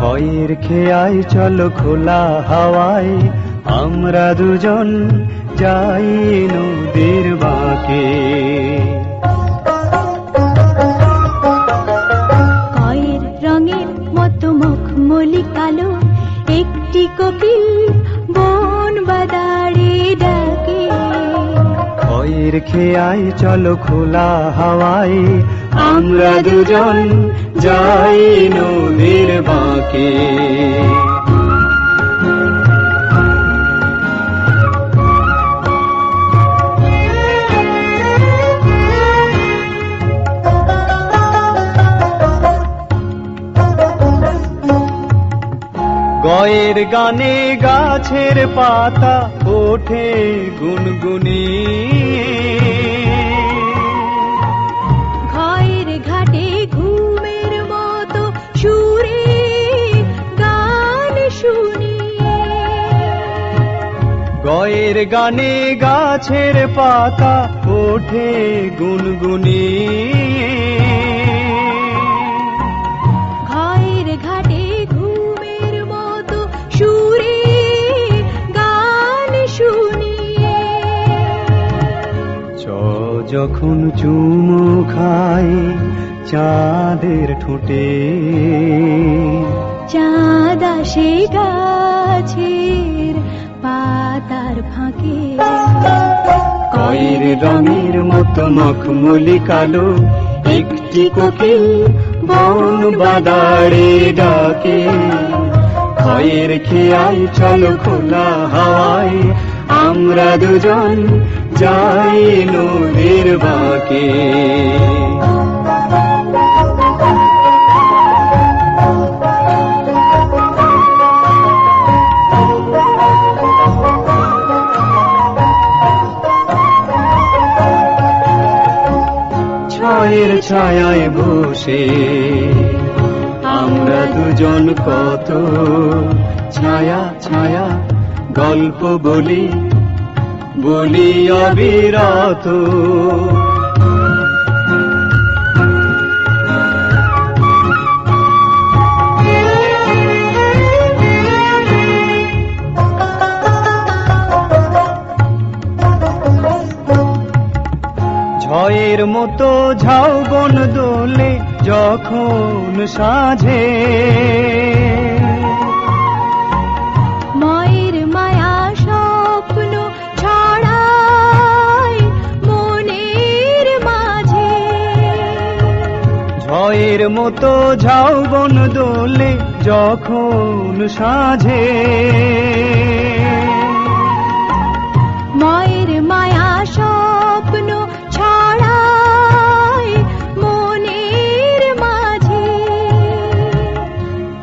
খয়ের খেয়াই চলো খোলা হাওয়ায়। আমরা দুজন যাই নদীর বাঁকে। কয়ের রঙের মতো মখমলি কালো, একটি কোকিল বন বাদারে ডাকে। খয়ের খেয়াই চলো খোলা হাওয়াই আমরা দুজন যাই নদীর বাঁকে। গয়ের গানে গাছের পাতা ওঠে গুনগুনি। ঘয়ের ঘাটে ঘুমের মতো সুরে গান শুনি। গয়ের গানে গাছের পাতা ওঠে গুনগুনি। যখন চুমু খাই চাঁদের ঠোঁটে। চাঁদ আসে গাছের পাতার ফাঁকে। কয়ের রঙের মতো মখমলি কালো একটি কোকিল বন বাদারে ডাকে। খয়ের খেয়াই চলো খোলা হাওয়ায় আমরা দুজন যাই নদীর ছয়ের ছায়ায় বসে আমরা দুজন কত। ছায়া ছায়া গল্প বলি বলি অবিরত ঝয়ের মতো ঝাউবন দোলে যখন সাঝে। ঝয়ের মতো ঝাউ ঝাউবন দোলে যখন সাঝে। মায়ের মায়া স্বপ্ন ছড়ায় মনের মাঝে।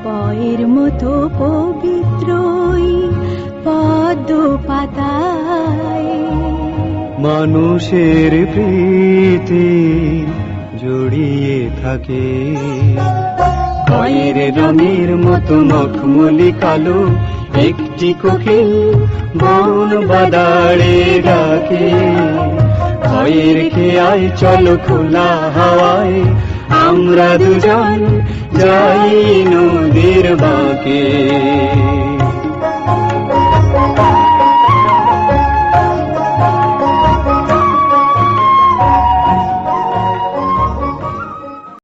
পয়ের মতো পবিত্রই পদ্ম পাতায়। মানুষের প্রীতি জড়িয়ে থাকে। খয়ের রঙের মতো মখমলি কালো, একটি কোকিল বন বাদারে ডাকে। খয়ের খেয়াই চলো খোলা হাওয়ায়, আমরা দুজন যাই নদীর বাঁকে।